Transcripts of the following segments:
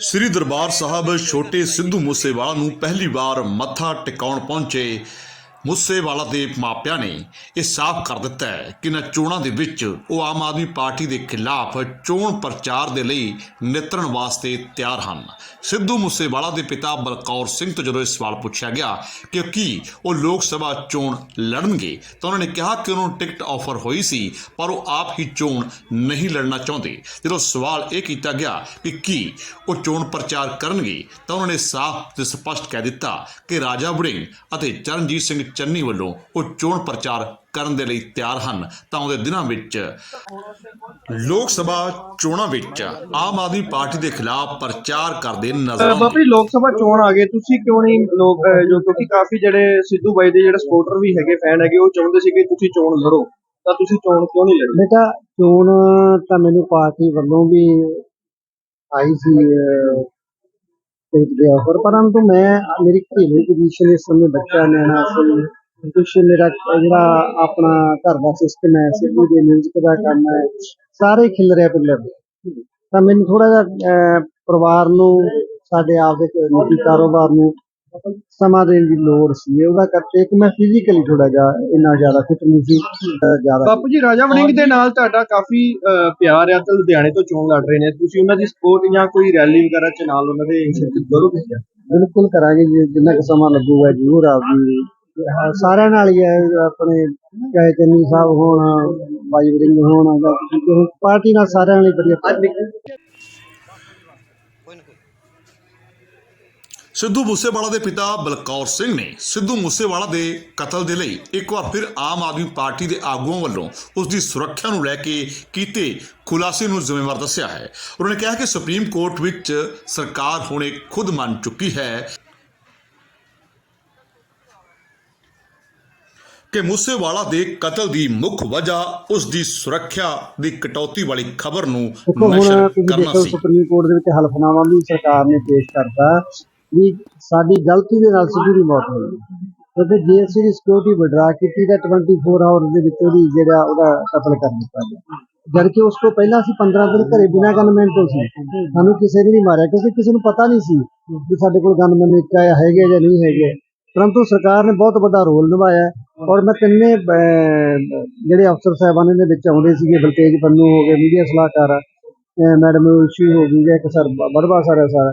ਸ੍ਰੀ ਦਰਬਾਰ ਸਾਹਿਬ ਛੋਟੇ ਸਿੱਧੂ ਮੂਸੇਵਾਲਾ ਨੂੰ ਪਹਿਲੀ ਵਾਰ ਮੱਥਾ ਟਿਕਾਉਣ ਪਹੁੰਚੇ। ਮੂਸੇਵਾਲਾ ਦੇ ਮਾਪਿਆਂ ਨੇ ਇਹ ਸਾਫ਼ ਕਰ ਦਿੱਤਾ ਹੈ ਕਿ ਇਹਨਾਂ ਚੋਣਾਂ ਦੇ ਵਿੱਚ ਉਹ ਆਮ ਆਦਮੀ ਪਾਰਟੀ ਦੇ ਖਿਲਾਫ ਚੋਣ ਪ੍ਰਚਾਰ ਦੇ ਲਈ ਨਿਤਰਨ ਵਾਸਤੇ ਤਿਆਰ ਹਨ। ਸਿੱਧੂ ਮੂਸੇਵਾਲਾ ਦੇ ਪਿਤਾ ਬਲਕੌਰ ਸਿੰਘ ਤੋਂ ਜਦੋਂ ਇਹ ਸਵਾਲ ਪੁੱਛਿਆ ਗਿਆ ਕਿ ਕੀ ਉਹ ਲੋਕ ਸਭਾ ਚੋਣ ਲੜਨਗੇ, ਤਾਂ ਉਹਨਾਂ ਨੇ ਕਿਹਾ ਕਿ ਉਹਨਾਂ ਨੂੰ ਟਿਕਟ ਆਫਰ ਹੋਈ ਸੀ, ਪਰ ਉਹ ਆਪ ਹੀ ਚੋਣ ਨਹੀਂ ਲੜਨਾ ਚਾਹੁੰਦੇ। ਜਦੋਂ ਸਵਾਲ ਇਹ ਕੀਤਾ ਗਿਆ ਕਿ ਕੀ ਉਹ ਚੋਣ ਪ੍ਰਚਾਰ ਕਰਨਗੇ, ਤਾਂ ਉਹਨਾਂ ਨੇ ਸਾਫ਼ ਤੇ ਸਪਸ਼ਟ ਕਹਿ ਦਿੱਤਾ ਕਿ ਰਾਜਾ ਵੜਿੰਗ ਅਤੇ ਚਰਨਜੀਤ ਸਿੰਘ ਚੰਨੀ ਵੱਲੋਂ ਉਹ ਚੋਣ ਪ੍ਰਚਾਰ ਕਰਨ ਦੇ ਲਈ ਤਿਆਰ ਹਨ। ਤਾਂ ਆਉਂਦੇ ਦਿਨਾਂ ਵਿੱਚ ਲੋਕ ਸਭਾ ਚੋਣਾਂ ਵਿੱਚ ਆਮ ਆਦਮੀ ਪਾਰਟੀ ਦੇ ਖਿਲਾਫ ਪ੍ਰਚਾਰ ਕਰਦੇ ਨਜ਼ਰ ਆਉਂਦੇ। ਬਾਪੀ ਲੋਕ ਸਭਾ ਚੋਣ ਆ ਗਏ। ਤੁਸੀਂ ਕਿਉਂ ਨਹੀਂ ਲੋਕ ਜੋ ਕਿਉਂਕਿ ਕਾਫੀ ਜਿਹੜੇ ਸਿੱਧੂ ਬਾਈ ਦੇ ਜਿਹੜੇ ਸਪੋਰਟਰ ਵੀ ਹੈਗੇ ਫੈਨ ਹੈਗੇ ਉਹ ਚਾਹੁੰਦੇ ਸੀ ਕਿ ਤੁਸੀਂ ਚੋਣ ਲੜੋ। ਤਾਂ ਤੁਸੀਂ ਚੋਣ ਕਿਉਂ ਨਹੀਂ ਲੜੀ? ਬੇਟਾ ਚੋਣ ਤਾਂ ਮੈਨੂੰ ਪਾਰਟੀ ਵੱਲੋਂ ਵੀ ਆਈ ਸੀ ਟਿਕਟ ਦੇ ਆਫਰ ਪਰੰਤੂ ਮੈਂ, ਮੇਰੀ ਘਰੇਲੂ ਪੋਜੀਸ਼ਨ ਇਸ ਸਮੇਂ ਬੱਚਾ ਨਿਆਣਾ ਸੀ ਕੁਛ ਮੇਰਾ, ਜਿਹੜਾ ਆਪਣਾ ਘਰ ਦਾ ਸਿਸਟਮ ਹੈ ਸਿੱਧੂ ਦੇ ਮਿਊਜ਼ਿਕ ਦਾ ਕੰਮ ਹੈ, ਸਾਰੇ ਖਿਲ ਰਿਹਾ ਪਿੱਲਰ ਤਾਂ ਮੈਨੂੰ ਥੋੜਾ ਜਿਹਾ ਪਰਿਵਾਰ ਨੂੰ, ਸਾਡੇ ਆਪ ਦੇ ਨਿੱਜੀ ਕਾਰੋਬਾਰ ਨੂੰ ਸਮਾਂ ਦੇਣ ਦੀ ਲੋੜ ਸੀ ਉਹਦਾ ਕਰਕੇ ਇੱਕ ਮੈਂ ਫਿਜ਼ੀਕਲੀ ਥੋੜਾ ਜਿਹਾ ਇੰਨਾ ਜ਼ਿਆਦਾ ਫਿਟ ਨਹੀਂ ਸੀ ਅਹ, ਜ਼ਿਆਦਾ ਬਾਪੂ ਜੀ ਰਾਜਾ ਵੜਿੰਗ ਦੇ ਨਾਲ ਤੁਹਾਡਾ ਕਾਫੀ ਅਹ, ਪਿਆਰ ਆ ਤੇ ਲੁਧਿਆਣੇ ਤੋਂ ਚੋਣ ਲੜ ਰਹੇ ਨੇ ਤੁਸੀਂ ਉਹਨਾਂ ਦੀ ਸਪੋਰਟ ਜਾਂ ਕੋਈ ਰੈਲੀ ਵਗੈਰਾ ਚ ਨਾਲ ਉਹਨਾਂ ਦੇ ਸ਼ਿਰਕਤ ਕਰੋਗੇ? ਬਿਲਕੁਲ ਕਰਾਂਗੇ ਜੀ ਜਿੰਨਾ ਕੁ ਸਮਾਂ ਲੱਗੂਗਾ ਜ਼ਰੂਰ ਆਪਦੀ ਅਹ ਸਾਰਿਆਂ ਨਾਲ ਹੀ ਹੈ ਆਪਣੇ ਚਾਹੇ ਚੰਨੀ ਸਾਹਿਬ ਹੋਣ ਬਾਈ ਵਰਿੰਗ ਹੋਣ ਜਾਂ ਕਿਸੇ ਹੋਰ ਪਾਰਟੀ ਨਾਲ ਸਾਰਿਆਂ ਨਾਲ ਹੀ ਵਧੀਆ ਸਿੱਧੂ ਮੂਸੇਵਾਲਾ ਦੇ ਪਿਤਾ ਬਲਕੌਰ ਸਿੰਘ ਨੇ ਸਿੱਧੂ ਮੂਸੇਵਾਲਾ ਦੇ ਕਤਲ ਦੇ ਲਈ ਇੱਕ ਵਾਰ ਫਿਰ ਆਮ ਆਦਮੀ ਪਾਰਟੀ ਦੇ ਆਗੂਆਂ ਵੱਲੋਂ ਉਸ ਦੀ ਸੁਰੱਖਿਆ ਨੂੰ ਲੈ ਕੇ ਕੀਤੇ ਖੁਲਾਸੇ ਨੂੰ ਜ਼ਿੰਮੇਵਾਰ ਦੱਸਿਆ ਹੈ। ਉਹਨਾਂ ਨੇ ਕਿਹਾ ਕਿ ਸੁਪਰੀਮ ਕੋਰਟ ਵਿੱਚ ਸਰਕਾਰ ਹੁਣੇ ਖੁਦ ਮੰਨ ਚੁੱਕੀ ਹੈ ਕਿ ਮੂਸੇਵਾਲਾ ਦੇ ਕਤਲ ਦੀ ਮੁੱਖ ਵਜ੍ਹਾ ਉਸ ਦੀ ਸੁਰੱਖਿਆ ਦੀ ਕਟੌਤੀ ਵਾਲੀ ਖਬਰ ਨੂੰ ਨਸ਼ਰ ਕਰਨਾ ਸੀ। ਸੁਪਰੀਮ ਕੋਰਟ ਦੇ ਵਿੱਚ ਹਲਫਨਾਮਾ ਵੀ ਸਰਕਾਰ ਨੇ ਪੇਸ਼ ਕਰਤਾ। ਵੀ ਸਾਡੀ ਗਲਤੀ ਦੇ ਨਾਲ ਸਿੱਧੂ ਦੀ ਮੌਤ ਹੋਈ ਕਿਉਂਕਿ ਜੇ ਅਸੀਂ ਸਿਕਿਉਰਿਟੀ ਵਿਡਰਾ ਕੀਤੀ ਤਾਂ 24 ਆਵਰ ਦੇ ਵਿੱਚ ਉਹਦੀ ਜਿਹੜਾ ਉਹਦਾ ਕਤਲ ਕਰ ਦਿੱਤਾ ਗਿਆ। ਜਦ ਕਿ ਉਸ ਤੋਂ ਪਹਿਲਾਂ ਅਸੀਂ 15 ਦਿਨ ਘਰੇ ਬਿਨਾਂ ਗਨਮੈਨ ਤੋਂ ਸੀ। ਸਾਨੂੰ ਕਿਸੇ ਨੇ ਨਹੀਂ ਮਾਰਿਆ ਕਿਉਂਕਿ ਕਿਸੇ ਨੂੰ ਪਤਾ ਨਹੀਂ ਸੀ ਕਿ ਸਾਡੇ ਕੋਲ ਗਨਮੈਨ ਇੱਕ ਆਇਆ ਹੈਗੇ ਜਾਂ ਨਹੀਂ ਹੈਗੇ। ਪਰੰਤੂ ਸਰਕਾਰ ਨੇ ਬਹੁਤ ਵੱਡਾ ਰੋਲ ਨਿਭਾਇਆ ਔਰ ਮੈਂ ਤਿੰਨੇ ਜਿਹੜੇ ਅਫਸਰ ਸਾਹਿਬਾਨ ਦੇ ਵਿੱਚ ਆਉਂਦੇ ਸੀਗੇ, ਬਲਤੇਜ ਪੰਨੂ ਹੋ ਗਏ ਮੀਡੀਆ ਸਲਾਹਕਾਰ ਅਹ ਮੈਡਮ ਉਸ਼ੀ ਹੋ ਗਈ ਜਾਂ ਇੱਕ ਸਰ ਬੜਵਾ ਸਰ ਹੈ ਸਰ।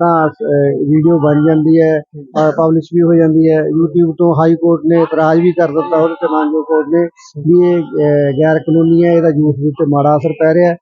ਤਾਂ ਵੀਡੀਓ ਬਣ ਜਾਂਦੀ ਹੈ ਪਬਲਿਸ਼ ਵੀ ਹੋ ਜਾਂਦੀ ਹੈ। YouTube ਤੋਂ ਹਾਈ ਕੋਰਟ ਨੇ ਇਤਰਾਜ਼ ਵੀ ਕਰ ਦਿੱਤਾ ਉਹਦੇ ਤੇ ਮਾਨਜੋ ਕੋਰਟ ਨੇ ਵੀ ਇਹ ਗੈਰ ਕਾਨੂੰਨੀ ਹੈ, ਇਹਦਾ ਯੂਥ ਦੇ ਉੱਤੇ ਮਾੜਾ ਅਸਰ ਪੈ ਰਿਹਾ